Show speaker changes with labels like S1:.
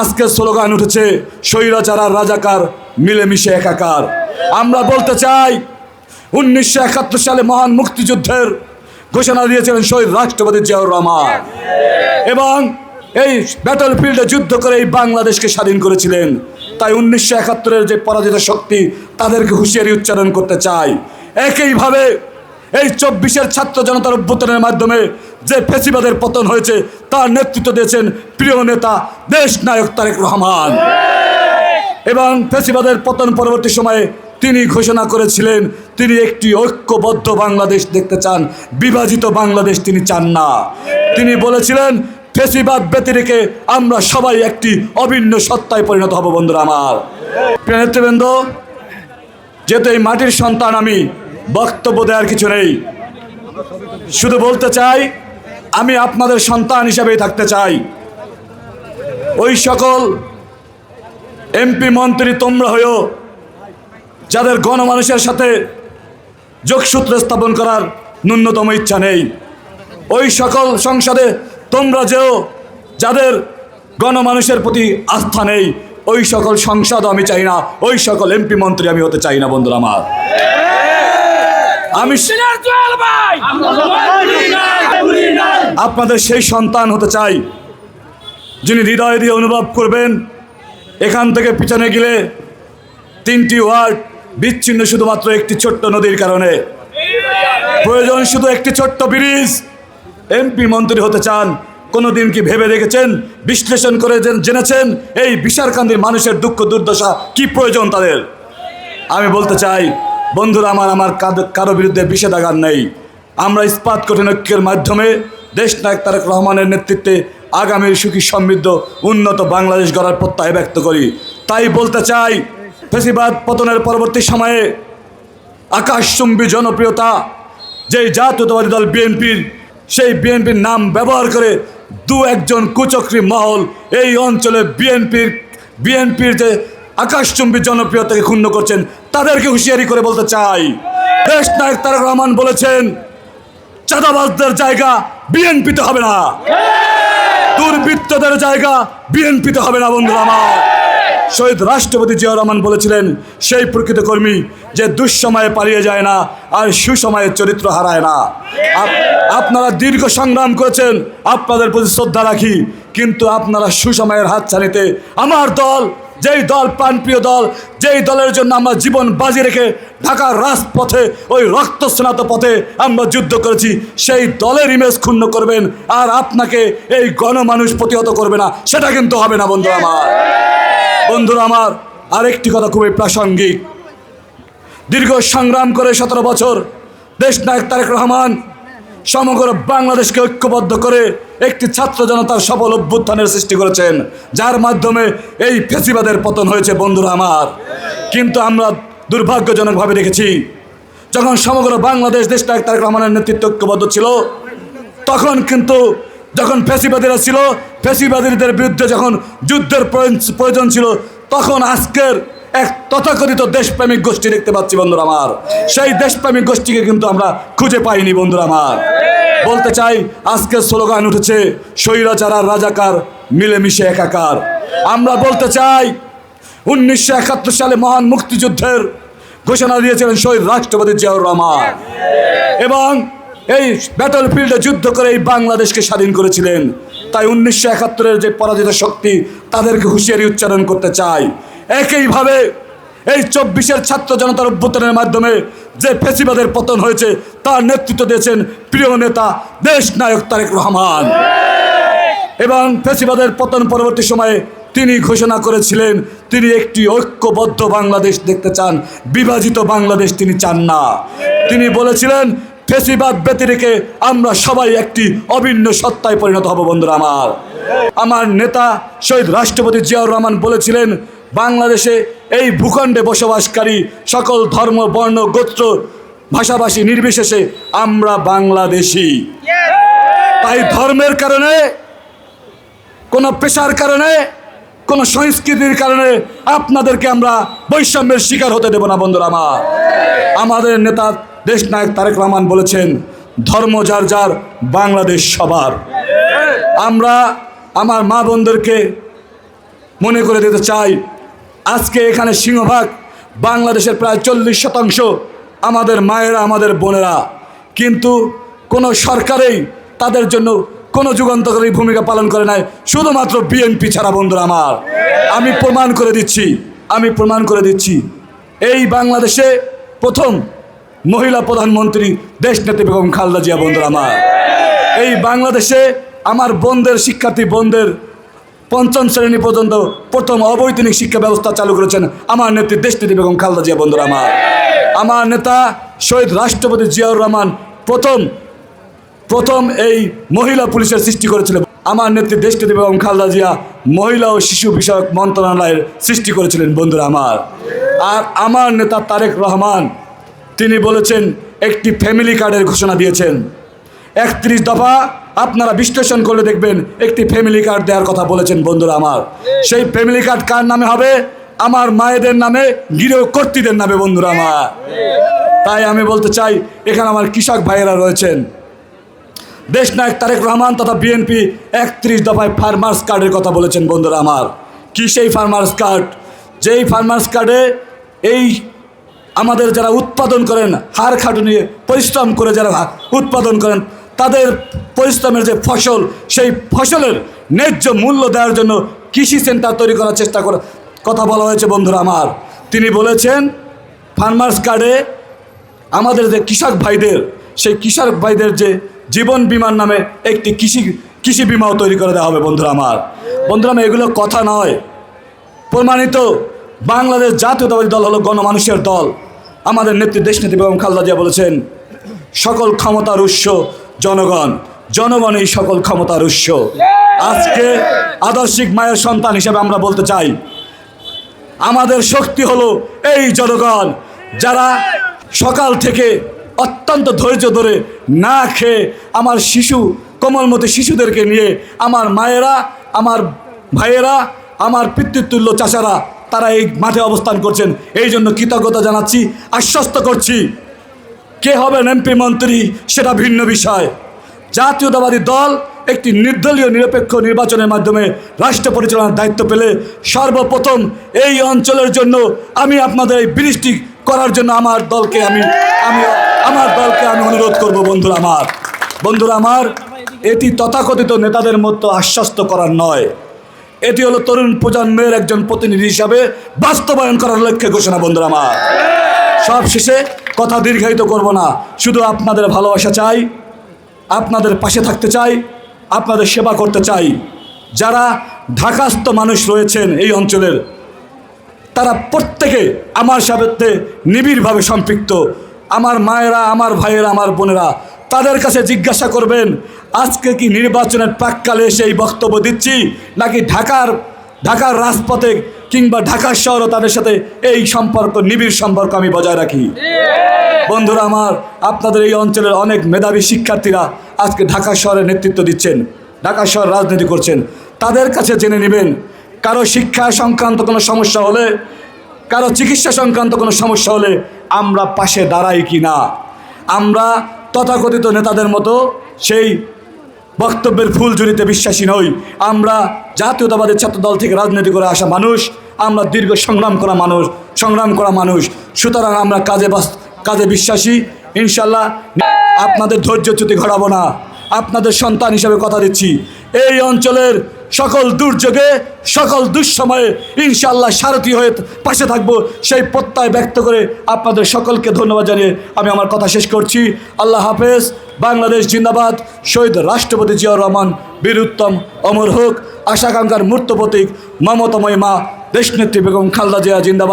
S1: আজকে স্লোগান উঠেছে স্বৈরাচারার রাজাকার মিলেমিশে একাকার। আমরা বলতে চাই, উনিশশো একাত্তর সালে মহান মুক্তিযুদ্ধের ঘোষণা দিয়েছিলেন শহীদ রাষ্ট্রপতি জিয়াউর রহমান। এবং এই ব্যাটল ফিল্ডে যুদ্ধ করে এই বাংলাদেশকে স্বাধীন করেছিলেন। তাই উনিশশো একাত্তরের যে পরাজিত শক্তি, তাদেরকে হুঁশিয়ারি উচ্চারণ করতে চাই। একইভাবে এই চব্বিশের ছাত্র জনতার অভ্যুত্থানের মাধ্যমে যে ফেসিবাদের পতন হয়েছে, তার নেতৃত্ব দিয়েছেন প্রিয় নেতা দেশ নায়ক তারেক রহমান। এবং ফেসিবাদের পতন পরবর্তী সময়ে তিনি ঘোষণা করেছিলেন, তিনি একটি ঐক্যবদ্ধ বাংলাদেশ দেখতে চান, বিভাজিত বাংলাদেশ তিনি চান না। তিনি বলেছিলেন, ফেসিবাদ ব্যতিরেকে আমরা সবাই একটি অভিন্ন সত্তায় পরিণত হব, বন্ধুরা আমার। নেতৃবৃন্দ, যেহেতু এই মাটির সন্তান আমি, বক্তব্য দেওয়ার কিছু নেই। শুধু বলতে চাই আমি আপনাদের সন্তান হিসাবেই থাকতে চাই। ওই সকল এমপি, মন্ত্রী, তোমরা হয়েও যাদের গণমানুষের সাথে যোগসূত্র স্থাপন করার ন্যূনতম ইচ্ছা নেই। ওই সকল সংসদে তোমরা যেও যাদের গণমানুষের প্রতি আস্থা নেই। ওই সকল সংসদ আমি চাই না, ওই সকল এমপি, মন্ত্রী আমি হতে চাই না, বন্ধুরা আমার। আমি আপনাদের সেই সন্তান হতে চাই যিনি হৃদয় দিয়ে অনুভব করবেন এখান থেকে পিছনে গেলে তিনটি ওয়ার্ড বিচ্ছিন্ন শুধুমাত্র একটি ছোট্ট নদীর কারণে। প্রয়োজন শুধু একটি ছোট্ট ব্রিজ। এমপি মন্ত্রী হতে চান কোনো দিন কি ভেবে দেখেছেন বিশ্লেষণ করে জেনেছেন এই বিশারকান্দির মানুষের দুঃখ দুর্দশা কি প্রয়োজন তাদের? আমি বলতে চাই বন্ধুরা, আমার আমার কারও বিরুদ্ধে বিষেধাগার নেই। আমরা ইস্পাত কঠিন ঐক্যের মাধ্যমে দেশ নায়ক তারেক রহমানের নেতৃত্বে আগামীর সুখী সমৃদ্ধ, উন্নত বাংলাদেশ গড়ার প্রত্যয় ব্যক্ত করি। তাই বলতে চাই, ফেসিবাদ পতনের পরবর্তী সময়ে আকাশচুম্বী জনপ্রিয়তা, যেই জাতীয়তাবাদী দল বিএনপির, সেই বিএনপির নাম ব্যবহার করে দু একজন কুচক্রী মহল এই অঞ্চলে বিএনপির বিএনপির যে আকাশচুম্বী জনপ্রিয়তাকে ক্ষুণ্ণ করছেন, তাদেরকে হুঁশিয়ারি করে বলতে চাই। দেশ নায়ক তারেক রহমান বলেছেন, চাঁদাবাজদের জায়গা বিএনপিতে হবে না। দুর্বৃত্তদের জায়গা বিএনপিতে হবে না, বন্ধুরা আমার। শহীদ রাষ্ট্রপতি জিয়া রহমান বলেছিলেন, সেই প্রকৃত কর্মী যে দুঃসময়ে পালিয়ে যায় না, আর সুসময়ে চরিত্র হারায় না। আপনারা দীর্ঘ সংগ্রাম করেছেন, আপনাদের প্রতি শ্রদ্ধা রাখি, কিন্তু আপনারা সুসময়ের হাত ছাড়িতে আমার দল যেই দল প্রাণপ্রিয় দল, যেই দলের জন্য আমরা জীবন বাজি রেখে ঢাকার রাজপথে, ওই রক্তস্নাত পথে আমরা যুদ্ধ করেছি, সেই দলের ইমেজ ক্ষুণ্ণ করবেন, আর আপনাকে এই গণমানুষ প্রতিহত করবে না। সেটা কিন্তু হবে না বন্ধু আমার। বন্ধুরা আমার, আরেকটি কথা খুবই প্রাসঙ্গিক। দীর্ঘ সংগ্রাম করে সতেরো বছর, দেশ নায়ক তারেক রহমান সমগ্র বাংলাদেশকে ঐক্যবদ্ধ করে একটি ছাত্র জনতার সফল অভ্যুত্থানের সৃষ্টি করেছেন, যার মাধ্যমে এই ফেসিবাদের পতন হয়েছে, বন্ধুরা আমার। কিন্তু আমরা দুর্ভাগ্যজনকভাবে দেখেছি, যখন সমগ্র বাংলাদেশ দেশ নায়ক তারেক রহমানের নেতৃত্ব ঐক্যবদ্ধ ছিল, তখন কিন্তু যখন ফেসিবাদীরা ছিল, ফেসিবাদীদের বিরুদ্ধে যখন যুদ্ধের প্রয়োজন ছিল, তখন আজকের এক তথাকথিত দেশপ্রেমিক গোষ্ঠী দেখতে পাচ্ছি বন্ধুরা আমার। সেই দেশপ্রেমিক গোষ্ঠীকে কিন্তু আমরা খুঁজে পাইনি বন্ধুরা আমার। বলতে চাই, আজকের স্লোগান উঠেছে, স্বৈরাচার আর রাজাকার মিলেমিশে একাকার। আমরা বলতে চাই, উনিশশো একাত্তর সালে মহান মুক্তিযুদ্ধের ঘোষণা দিয়েছিলেন শহীদ রাষ্ট্রপতি জিয়াউর রহমান। এবং এই ব্যাটল ফিল্ডে যুদ্ধ করে এই বাংলাদেশকে স্বাধীন করেছিলেন। তাই উনিশশো একাত্তরের যে পরাজিত শক্তি, তাদেরকে হুঁশিয়ারি উচ্চারণ করতে চাই। একইভাবে এই চব্বিশের ছাত্র জনতার অভ্যুত্থানের মাধ্যমে যে ফেসিবাদের পতন হয়েছে, তার নেতৃত্ব দিয়েছেন প্রিয় নেতা, দেশ নায়ক তারেক রহমান। এবং ফেসিবাদের পতন পরবর্তী সময়ে তিনি ঘোষণা করেছিলেন, তিনি একটি ঐক্যবদ্ধ বাংলাদেশ দেখতে চান, বিভাজিত বাংলাদেশ তিনি চান না। তিনি বলেছিলেন, ফেসিবাদ ব্যতিরেকে আমরা সবাই একটি অভিন্ন সত্তায় পরিণত হব, বন্ধুরা আমার। আমার নেতা শহীদ রাষ্ট্রপতি জিয়াউর রহমান বলেছিলেন বাংলাদেশে এই ভূখণ্ডে বসবাসকারী সকল ধর্ম, বর্ণ, গোত্র, ভাষাভাষী নির্বিশেষে আমরা বাংলাদেশি। তাই ধর্মের কারণে, কোনো পেশার কারণে, কোনো সংস্কৃতির কারণে আপনাদেরকে আমরা বৈষম্যের শিকার হতে দেব না, বন্ধুরা আমার। আমাদের নেতা দেশ নায়ক তারেক রহমান বলেছেন, ধর্ম যার যার, বাংলাদেশ সবার। আমরা আমার মা বোনদেরকে মনে করে দিতে চাই আজকে এখানে সিংহভাগ বাংলাদেশের প্রায় চল্লিশ শতাংশ আমাদের মায়েরা, আমাদের বোনেরা। কিন্তু কোনো সরকারেই তাদের জন্য কোনো যুগান্তকারী ভূমিকা পালন করে নাই, শুধুমাত্র বিএনপি ছাড়া বন্ধুরা আমার। আমি প্রমাণ করে দিচ্ছি, আমি প্রমাণ করে দিচ্ছি। এই বাংলাদেশে প্রথম মহিলা প্রধানমন্ত্রী দেশনেত্রী বেগম খালদা জিয়া বন্ধুরা আমার। এই বাংলাদেশে আমার বোনদের শিক্ষার্থী, বোনদের পঞ্চম শ্রেণি পর্যন্ত প্রথম অবৈতনিক শিক্ষা ব্যবস্থা চালু করেছেন আমার নেত্রী দেশনেত্রী বেগম খালদা জিয়া, বন্ধুরা আমার। আমার নেতা শহীদ রাষ্ট্রপতি জিয়াউর রহমান প্রথম প্রথম এই মহিলা পুলিশের সৃষ্টি করেছিলেন আমার নেত্রী দেশনেত্রী বেগম খালদা জিয়া মহিলা ও শিশু বিষয়ক মন্ত্রণালয়ের সৃষ্টি করেছিলেন, বন্ধুরা আমার। আর আমার নেতা তারেক রহমান, তিনি বলেছেন, একটি ফ্যামিলি কার্ডের ঘোষণা দিয়েছেন। একত্রিশ দফা আপনারা বিশ্লেষণ করলে দেখবেন একটি ফ্যামিলি কার্ড দেওয়ার কথা বলেছেন বন্ধুরা আমার। সেই ফ্যামিলি কার্ড কার নামে হবে? আমার মায়েদের নামে গৃহ কর্তৃদের নামে বন্ধুরা আমার। তাই আমি বলতে চাই এখানে আমার কৃষক ভাইয়েরা রয়েছেন। দেশ দেশনায়ক তারেক রহমান তথা বিএনপি একত্রিশ দফায় ফার্মার্স কার্ডের কথা বলেছেন বন্ধুরা আমার। কি সেই ফার্মার্স কার্ড যেই ফার্মার্স কার্ডে এই আমাদের যারা উৎপাদন করেন হাড় খাটুনি পরিশ্রম করে যারা উৎপাদন করেন তাদের পরিশ্রমের যে ফসল, সেই ফসলের ন্যায্য মূল্য দেওয়ার জন্য কৃষি সেন্টার তৈরি করার চেষ্টা করা, কথা বলা হয়েছে বন্ধুরা আমার। তিনি বলেছেন ফার্মার্স কার্ডে আমাদের যে কৃষক ভাইদের, সেই কৃষক ভাইদের যে জীবন বিমার নামে একটি কৃষি কৃষি বিমাও তৈরি করে দেওয়া হবে বন্ধুরা আমার। বন্ধুরা আমার, এগুলো কথা নয়। প্রমাণিত, বাংলাদেশ জাতীয়তাবাদী দল হলো গণমানুষের দল। আমাদের নেত্রী দেশনেত্রী বেগম খালদা জিয়া বলেছেন, সকল ক্ষমতার উৎস জনগণ জনগণ এই সকল ক্ষমতার উৎস। আজকে আদর্শিক মায়ের সন্তান হিসেবে আমরা বলতে চাই, আমাদের শক্তি হলো এই জনগণ, যারা সকাল থেকে অত্যন্ত ধৈর্য ধরে না খেয়ে আমার শিশু, কোমলমতি শিশুদেরকে নিয়ে আমার মায়েরা, আমার ভাইয়েরা, আমার পিতৃতুল্য চাচারা, তারা এই মাঠে অবস্থান করছেন। এই জন্য কৃতজ্ঞতা জানাচ্ছি, আশ্বস্ত করছি। কে হবেন এমপি মন্ত্রী সেটা ভিন্ন বিষয়। জাতীয়তাবাদী দল একটি নির্দলীয় নিরপেক্ষ নির্বাচনের মাধ্যমে রাষ্ট্র পরিচালনার দায়িত্ব পেলে সর্বপ্রথম এই অঞ্চলের জন্য আমি আপনাদের এই বৃষ্টি করার জন্য আমার দলকে আমি আমি, আমার দলকে আমি অনুরোধ করব, বন্ধুরা আমার। বন্ধুরা আমার, এটি তথাকথিত নেতাদের মতো আশ্বস্ত করার নয়। এটি হলো তরুণ প্রজন্মের একজন প্রতিনিধি হিসাবে বাস্তবায়ন করার লক্ষ্যে ঘোষণা, বন্ধুরা আমার। সব শেষে কথা দীর্ঘায়িত করব না। শুধু আপনাদের ভালোবাসা চাই, আপনাদের পাশে থাকতে চাই, আপনাদের সেবা করতে চাই। যারা ঢাকাস্থ মানুষ রয়েছেন এই অঞ্চলের, তারা প্রত্যেকে আমার সাথে নিবিড়ভাবে সম্পৃক্ত। আমার মায়েরা, আমার ভাইয়েরা, আমার বোনেরা, তাদের কাছে জিজ্ঞাসা করবেন, আজকে কি নির্বাচনের প্রাককালে এসে এই বক্তব্য দিচ্ছি, নাকি ঢাকার ঢাকার রাজপথে কিংবা ঢাকার শহরও তাদের সাথে এই সম্পর্ক, নিবিড় সম্পর্ক আমি বজায় রাখি। বন্ধুরা আমার, আপনাদের এই অঞ্চলের অনেক মেধাবী শিক্ষার্থীরা আজকে ঢাকা শহরে নেতৃত্ব দিচ্ছেন, ঢাকা শহর রাজনীতি করছেন। তাদের কাছে জেনে নেবেন, কারও শিক্ষা সংক্রান্ত কোনো সমস্যা হলে, কারও চিকিৎসা সংক্রান্ত কোনো সমস্যা হলে আমরা পাশে দাঁড়াই কি না? আমরা তথাকথিত নেতাদের মতো সেই বক্তব্যের ফুল জুড়িতে বিশ্বাসী নই। আমরা জাতীয়তাবাদী ছাত্রদল থেকে রাজনীতি করে আসা মানুষ, আমরা দীর্ঘ সংগ্রাম করা মানুষ, সংগ্রাম করা মানুষ। সুতরাং আমরা কাজে কাজে বিশ্বাসী। ইনশাল্লাহ আপনাদের ধৈর্যচ্যুতি ঘটাবো না। আপনাদের সন্তান হিসাবে কথা দিচ্ছি। এই অঞ্চলের সকল দুর্যোগে, সকল দুঃসময়ে ইনশাল্লাহ সারথি হয়ে পাশে থাকব। সেই প্রত্যয় ব্যক্ত করে আপনাদের সকলকে ধন্যবাদ জানিয়ে আমি আমার কথা শেষ করছি। আল্লাহ হাফেজ। বাংলাদেশ জিন্দাবাদ। শহীদ রাষ্ট্রপতি জিয়াউর রহমান বীরুত্তম অমর হোক। আশাকাঙ্ক্ষার মূর্ত প্রতীক মমতাময় মা দেশনেত্রী বেগম খালদা জিয়া জিন্দাবাদ।